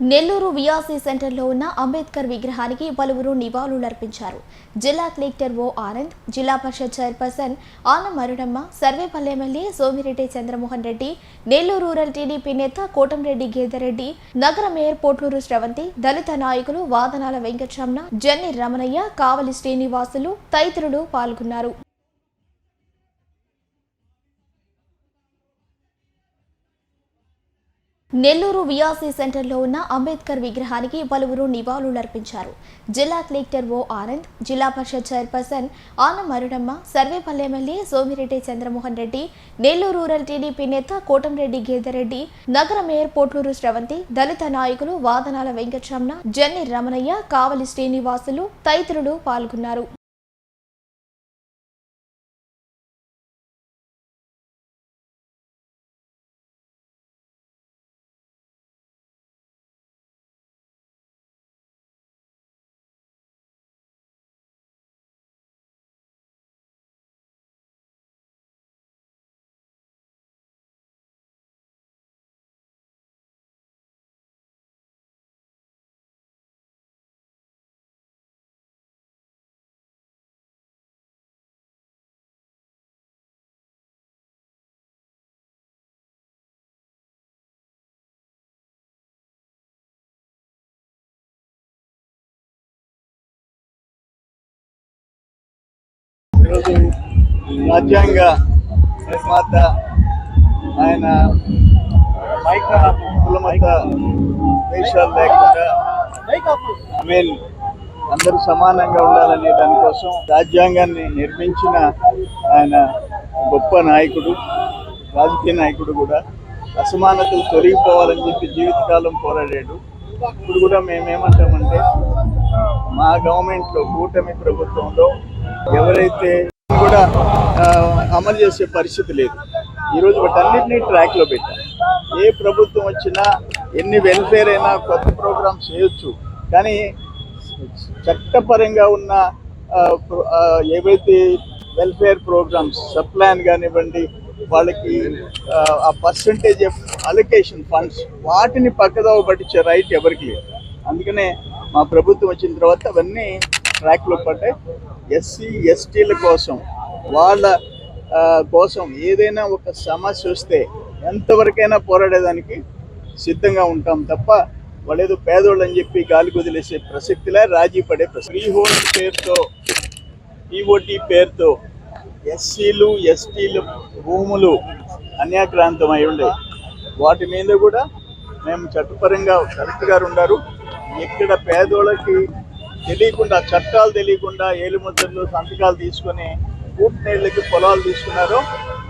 నెల్లూరు వియాసీ సెంటర్లో ఉన్న అంబేద్కర్ విగ్రహానికి పలువురు నివాళులర్పించారు జిల్లా collector O Anand Zilla Parishad chairperson Anam Arunamma Sarvepalli MLA Somireddy Chandramohan Reddy Nellore rural TDP నేత కోటంరెడ్డి గేదరెడ్డి నగర మేయర్ పోట్లూరు శ్రవంతి దళిత నాయకులు వాదనాల వెంకటరమణ జన్ని రమణయ్య కావలి శ్రీనివాసులు తదితరులు పాల్గొన్నారు. నెల్లూరు వియాసీ సెంటర్లో ఉన్న అంబేద్కర్ విగ్రహానికి పలువురు నివాళులర్పించారు జిల్లా collector O Anand Zilla Parishad chairperson Anam Arunamma Sarvepalli MLA Somireddy Chandramohan Reddy Nellore rural TDP నేత కోటంరెడ్డి గేదరెడ్డి నగర మేయర్ పోట్లూరు శ్రవంతి దళిత నాయకులు వాదనాల వెంకటరమణ జన్ని రమణయ్య కావలి శ్రీనివాసులు తదితరులు పాల్గొన్నారు. ఈరోజు రాజ్యాంగ నిర్మాత ఆయన మైక కులమత దేశాలు లేకుండా మీన్ అందరూ సమానంగా ఉండాలనే దానికోసం రాజ్యాంగాన్ని నిర్మించిన ఆయన గొప్ప నాయకుడు రాజకీయ నాయకుడు కూడా. అసమానతలు తొలగిపోవాలని చెప్పి జీవితకాలం పోరాడాడు. ఇప్పుడు కూడా మేమేమంటామంటే మా గవర్నమెంట్లో కూటమి ప్రభుత్వంలో ఎవరైతే కూడా అమలు చేసే పరిస్థితి లేదు. ఈరోజు వాటన్నిటినీ ట్రాక్లో పెట్టాం. ఏ ప్రభుత్వం వచ్చినా ఎన్ని వెల్ఫేర్ అయినా కొత్త ప్రోగ్రామ్స్ చేయొచ్చు. కానీ చట్టపరంగా ఉన్న ఏవైతే వెల్ఫేర్ ప్రోగ్రామ్స్ సప్లాన్ కానివ్వండి వాళ్ళకి ఆ, పర్సంటేజ్ ఆఫ్ అలొకేషన్ ఫండ్స్ వాటిని పక్కదోవ పట్టించే రైట్ ఎవరికి లేదు. అందుకనే మా ప్రభుత్వం వచ్చిన తర్వాత అవన్నీ ట్రాక్లో పడ్డాయి. ఎస్సీ ఎస్టీల కోసం వాళ్ళ కోసం ఏదైనా ఒక సమస్య వస్తే ఎంతవరకైనా పోరాడేదానికి సిద్ధంగా ఉంటాం తప్ప వాళ్ళేదో పేదోళ్ళు అని చెప్పి గాలి కుదిలేసే ప్రసక్తిలా రాజీ పడే ప్రసక్తి. ఫ్రీ హోల్డ్ పేరుతో ఈఓటీ పేరుతో ఎస్సీలు ఎస్టీలు భూములు అన్యాక్రాంతం అయి ఉండే. వాటి మీద కూడా మేము చట్టపరంగా కరెక్ట్ గారు ఉన్నారు ఇక్కడ పేదోళ్ళకి తెలియకుండా చట్టాలు తెలియకుండా ఏలుముద్రలు సంతకాలు తీసుకొని పూర్తినేళ్ళకి పొలాలు తీసుకున్నారు.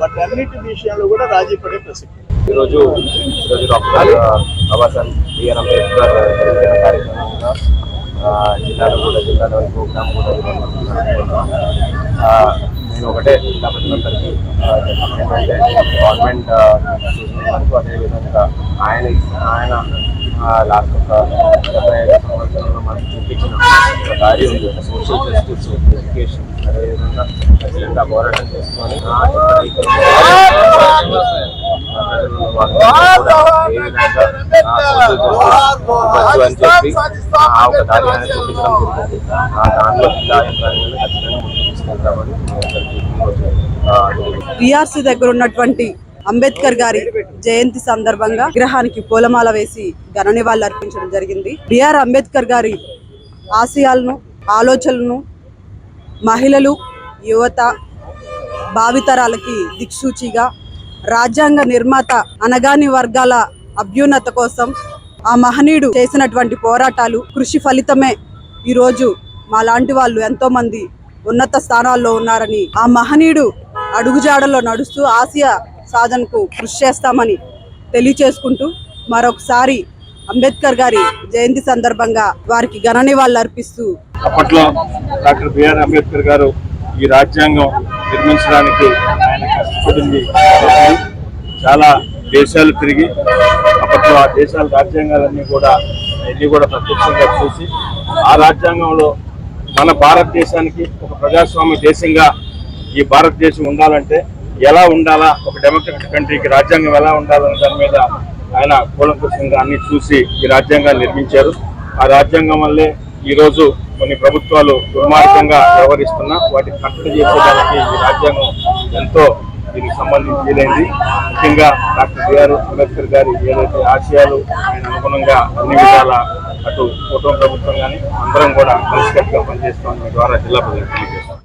వాటి అన్నిటి విషయంలో కూడా రాజీ పడే ప్రసక్తి. ఈరోజు ఈరోజు డాక్టర్ బాబాసాహెబ్ బిఆర్ అంబేద్కర్ జన్మదిన కార్యక్రమంగా జిల్లాలో కూడా జిల్లాలో ప్రోగ్రామ్ కూడా నేను ఒకటే జిల్లా ప్రజలందరికీ ఆ, ఏంటంటే గవర్నమెంట్ ఆ, చూసిన వరకు అదేవిధంగా ఆయన ఆయన లాస్ట్ ఒక డెబ్బై ఐదు సంవత్సరంలో మనకు చూపించిన ఒక దారి ఉంది ఒక సోషల్ జస్టిస్ ఎడ్యుకేషన్ అదేవిధంగా ఖచ్చితంగా పోరాటం చేసుకొని ఆ, ప్రజలు వాళ్ళు కూడా ఏ విధంగా ఆ, social justice ఇవ్వచ్చు అని చెప్పి ఆ ఒక దారి అనేది చూపించడం జరిగింది ఆ దాంట్లో జిల్లా యంత్రాంగాన్ని ఖచ్చితంగా ముందుకు తీసుకెళ్తామని మీ అందరికీ ఈరోజు, ఆ, తెలియజేస్తున్నాను. విఆర్సీ దగ్గర ఉన్నటువంటి అంబేద్కర్ గారి జయంతి సందర్భంగా విగ్రహానికి పూలమాల వేసి ఘన నివాళులు అర్పించడం జరిగింది. బిఆర్ అంబేద్కర్ గారి ఆశయాలను ఆలోచనలను మహిళలు యువత భావితరాలకి దిక్సూచిగా రాజ్యాంగ నిర్మాత అనగాని వర్గాల అభ్యున్నత కోసం ఆ మహనీయుడు చేసినటువంటి పోరాటాలు కృషి ఫలితమే. ఈరోజు మా లాంటి వాళ్ళు ఎంతోమంది ఉన్నత స్థానాల్లో ఉన్నారని ఆ మహనీయుడు అడుగుజాడలో నడుస్తూ ఆసియా సాధనకు కృషి చేస్తామని తెలియచేసుకుంటూ మరొకసారి అంబేద్కర్ గారి జయంతి సందర్భంగా వారికి ఘన నివాళులు అర్పిస్తూ అప్పట్లో డాక్టర్ బిఆర్ అంబేద్కర్ గారు ఈ రాజ్యాంగం నిర్మించడానికి ఆయన కష్టపడింది. చాలా దేశాలు తిరిగి అప్పట్లో ఆ దేశాల రాజ్యాంగాలన్నీ కూడా అన్ని కూడా ప్రత్యక్షంగా చూసి ఆ రాజ్యాంగంలో మన భారతదేశానికి ఒక ప్రజాస్వామ్య దేశంగా ఈ భారతదేశం ఉండాలంటే ఎలా ఉండాలా? ఒక డెమోక్రటిక్ కంట్రీకి రాజ్యాంగం ఎలా ఉండాలనే దాని మీద ఆయన కూలంకషంగా అన్ని చూసి ఈ రాజ్యాంగాన్ని నిర్మించారు. ఆ రాజ్యాంగం వల్లే ఈరోజు కొన్ని ప్రభుత్వాలు దుర్మార్గంగా వ్యవహరిస్తున్నా వాటిని కట్టడి చేసేదానికి ఈ రాజ్యాంగం ఎంతో దీనికి సంబంధించి వీలైంది. ముఖ్యంగా డాక్టర్ బిఆర్ అంబేద్కర్ గారి ఏదైతే ఆశయాలు ఆయన అనుగుణంగా అన్ని విధాల అటు కుటుంబ ప్రభుత్వం కానీ అందరం కూడా కలిసికట్టుగా పనిచేస్తామని ద్వారా జిల్లా ప్రజలకు తెలియజేస్తాం